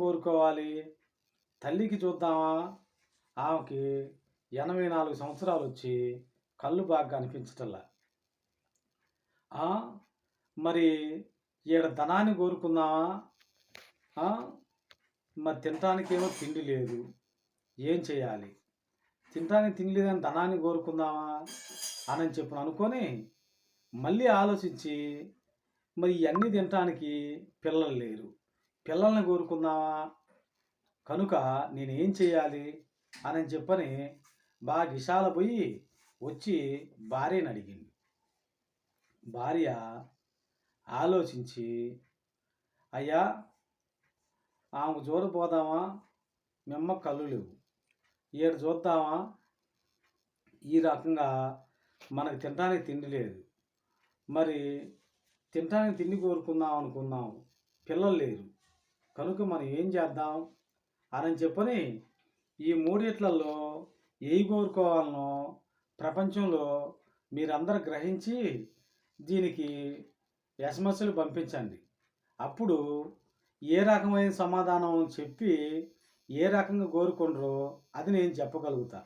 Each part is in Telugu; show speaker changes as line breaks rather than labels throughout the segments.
కోరుకోవాలి. తల్లికి చూద్దామా? ఆమెకి ఎనభై నాలుగు సంవత్సరాలు వచ్చి కళ్ళు బాగా కనిపించటల్లా మరి ఈడ ధనాన్ని కోరుకుందామా? మరి తినటానికి ఏమో తిండి లేదు. ఏం చేయాలి? తినటానికి తిండి లేదని ధనాన్ని కోరుకుందామా? అని చెప్పి అనుకొని మళ్ళీ ఆలోచించి మరి ఇవన్నీ తినటానికి పిల్లలు లేరు. పిల్లల్ని కోరుకుందామా? కనుక నేనేం చేయాలి? అని చెప్పని బాగా విశాల పోయి వచ్చి భార్యని అడిగింది. భార్య ఆలోచించి అయ్యా ఆమెకు చూడపోదామా మిమ్మ కళ్ళు లేవు. ఈడ చూద్దామా? ఈ రకంగా మనకు తినడానికి తిండి లేదు. మరి తినడానికి తిండి కోరుకుందాం అనుకున్నాం పిల్లలు లేరు. కనుక మనం ఏం చేద్దాం? అని చెప్పని ఈ మూడిట్లలో ఏవి కోరుకోవాలనో ప్రపంచంలో మీరందరూ గ్రహించి దీనికి ఎస్ఎంఎస్లు పంపించండి. అప్పుడు ఏ రకమైన సమాధానం చెప్పి ఏ రకంగా కోరుకుండ్రో అది నేను చెప్పగలుగుతా.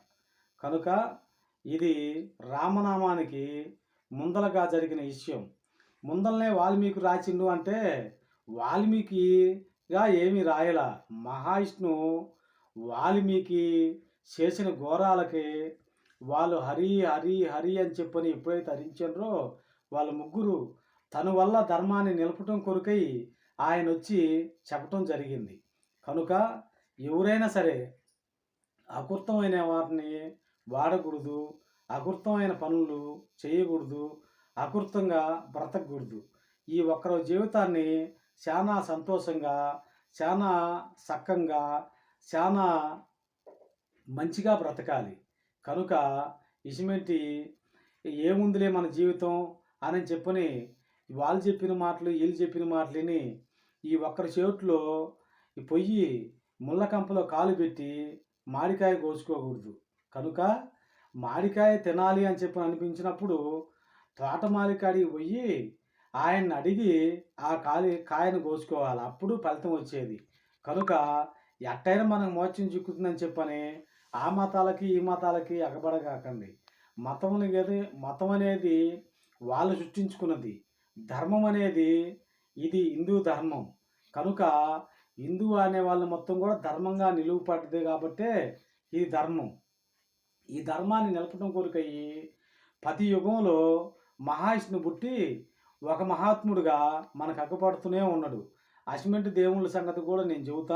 కనుక ఇది రామనామానికి ముందలగా జరిగిన విషయం. ముందలనే వాల్మీకి రాచిండు అంటే వాల్మీకి వాల్మీకిగా ఏమి రాయల. మహావిష్ణు వాల్మీకి చేసిన ఘోరాలకి వాళ్ళు హరి హరి హరి అని చెప్పని ఎప్పుడైతే హరించారో వాళ్ళ ముగ్గురు తన వల్ల ధర్మాన్ని నిలపటం కొరకై ఆయన వచ్చి చెప్పటం జరిగింది. కనుక ఎవరైనా సరే అకృతమైన వాటిని వాడకూడదు అకృతమైన పనులు చేయకూడదు అకృతంగా బ్రతకూడదు ఈ ఒక్కరో జీవితాన్ని చాలా సంతోషంగా చాలా సక్కంగా చాలా మంచిగా బ్రతకాలి. కనుక ఇటువంటి ఏముందిలే మన జీవితం అని చెప్పని వాళ్ళు చెప్పిన మాటలు వీళ్ళు చెప్పిన మాటలని ఈ ఒక్కరి చేతిలో పొయ్యి ముళ్ళకంపలో కాలు పెట్టి మాడికాయ కోసుకోకూడదు. కనుక మాడికాయ తినాలి అని చెప్పి అనిపించినప్పుడు తోటమాలికాడికి పోయి ఆయన్ని అడిగి ఆ కాలి కాయను కోసుకోవాలి. అప్పుడు ఫలితం వచ్చేది. కనుక ఎట్టయినా మనకు మోక్షం చిక్కుతుందని చెప్పని ఆ మతాలకి ఈ మతాలకి ఎగబడగాకండి. మతం అనేది మతం అనేది వాళ్ళు సృష్టించుకున్నది. ధర్మం అనేది ఇది హిందూ ధర్మం. కనుక హిందూ అనే వాళ్ళు మొత్తం కూడా ధర్మంగా నిలువుపడ్డది కాబట్టే ఇది ధర్మం. ఈ ధర్మాన్ని నిలపడం కోరికయ్యి ప్రతి యుగంలో మహావిష్ణు పుట్టి ఒక మహాత్ముడుగా మనకు అగ్గపడుతూనే ఉన్నాడు. అసిమెంట్ దేవుళ్ళ సంగతి కూడా నేను చెబుతా.